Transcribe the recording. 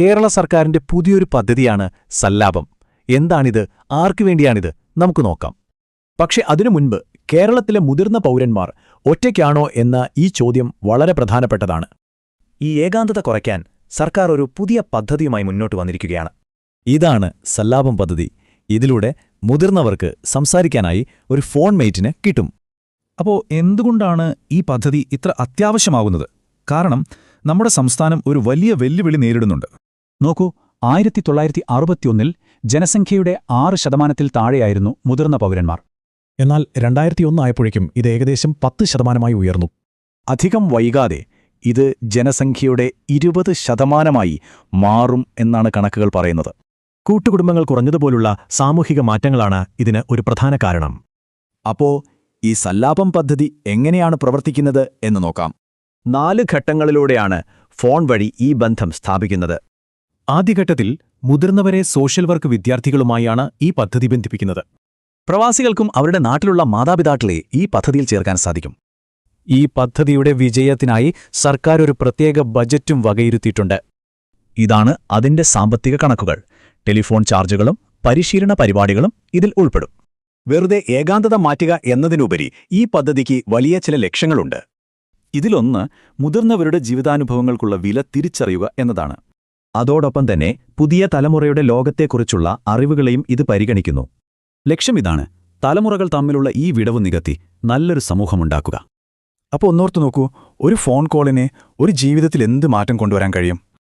കേരള സർക്കാരിന്റെ പുതിയൊരു പദ്ധതിയാണ് സല്ലാപം. എന്താണിത്? ആർക്കു വേണ്ടിയാണിത്? നമുക്ക് നോക്കാം. പക്ഷെ അതിനു മുൻപ് കേരളത്തിലെ മുതിർന്ന പൗരന്മാർ ഒറ്റയ്ക്കാണോ എന്ന ഈ ചോദ്യം വളരെ പ്രധാനപ്പെട്ടതാണ്. ഈ ഏകാന്തത കുറയ്ക്കാൻ സർക്കാർ ഒരു പുതിയ പദ്ധതിയുമായി മുന്നോട്ട് വന്നിരിക്കുകയാണ്. ഇതാണ് സല്ലാപം പദ്ധതി. ഇതിലൂടെ മുതിർന്നവർക്ക് സംസാരിക്കാനായി ഒരു ഫോൺ മെയ്റ്റിന് കിട്ടും. അപ്പോൾ എന്തുകൊണ്ടാണ് ഈ പദ്ധതി ഇത്ര അത്യാവശ്യമാകുന്നത് കാരണം നമ്മുടെ സംസ്ഥാനം ഒരു വലിയ വെല്ലുവിളി നേരിടുന്നുണ്ട്. നോക്കൂ ആയിരത്തി തൊള്ളായിരത്തി അറുപത്തിയൊന്നിൽ ജനസംഖ്യയുടെ ആറ് ശതമാനത്തിൽ താഴെയായിരുന്നു മുതിർന്ന പൗരന്മാർ. എന്നാൽ രണ്ടായിരത്തി ആയപ്പോഴേക്കും ഇത് ഏകദേശം പത്ത് ശതമാനമായി ഉയർന്നു. അധികം വൈകാതെ ഇത് ജനസംഖ്യയുടെ ഇരുപത് ശതമാനമായി മാറും എന്നാണ് കണക്കുകൾ പറയുന്നത്. കൂട്ടുകുടുംബങ്ങൾ കുറഞ്ഞതുപോലുള്ള സാമൂഹിക മാറ്റങ്ങളാണ് ഇതിന് ഒരു പ്രധാന കാരണം. അപ്പോ ഈ സല്ലാപം പദ്ധതി എങ്ങനെയാണ് പ്രവർത്തിക്കുന്നത് എന്ന് നോക്കാം. നാല് ഘട്ടങ്ങളിലൂടെയാണ് ഫോൺ വഴി ഈ ബന്ധം സ്ഥാപിക്കുന്നത്. ആദ്യഘട്ടത്തിൽ മുതിർന്നവരെ സോഷ്യൽ വർക്ക് വിദ്യാർത്ഥികളുമായാണ് ഈ പദ്ധതി ബന്ധിപ്പിക്കുന്നത്. പ്രവാസികൾക്കും അവരുടെ നാട്ടിലുള്ള മാതാപിതാക്കളെ ഈ പദ്ധതിയിൽ ചേർക്കാൻ സാധിക്കും. ഈ പദ്ധതിയുടെ വിജയത്തിനായി സർക്കാർ ഒരു പ്രത്യേക ബജറ്റും വകയിരുത്തിയിട്ടുണ്ട്. ഇതാണ് അതിന്റെ സാമ്പത്തിക കണക്കുകൾ. ടെലിഫോൺ ചാർജുകളും പരിശീലന പരിപാടികളും ഇതിൽ ഉൾപ്പെടും. വെറുതെ ഏകാന്തത മാറ്റുക എന്നതിനുപരി ഈ പദ്ധതിക്ക് വലിയ ചില ലക്ഷ്യങ്ങളുണ്ട്. ഇതിലൊന്ന് മുതിർന്നവരുടെ ജീവിതാനുഭവങ്ങൾക്കുള്ള വില തിരിച്ചറിയുക എന്നതാണ്. അതോടൊപ്പം തന്നെ പുതിയ തലമുറയുടെ ലോകത്തെക്കുറിച്ചുള്ള അറിവുകളെയും ഇത് പരിഗണിക്കുന്നു. ലക്ഷ്യമിതാണ് തലമുറകൾ തമ്മിലുള്ള ഈ വിടവ് നികത്തി നല്ലൊരു സമൂഹമുണ്ടാക്കുക. അപ്പോൾ ഒന്നോർത്തു നോക്കൂ ഒരു ഫോൺ കോളിനെ ഒരു ജീവിതത്തിൽ എന്ത് മാറ്റം കൊണ്ടുവരാൻ കഴിയും?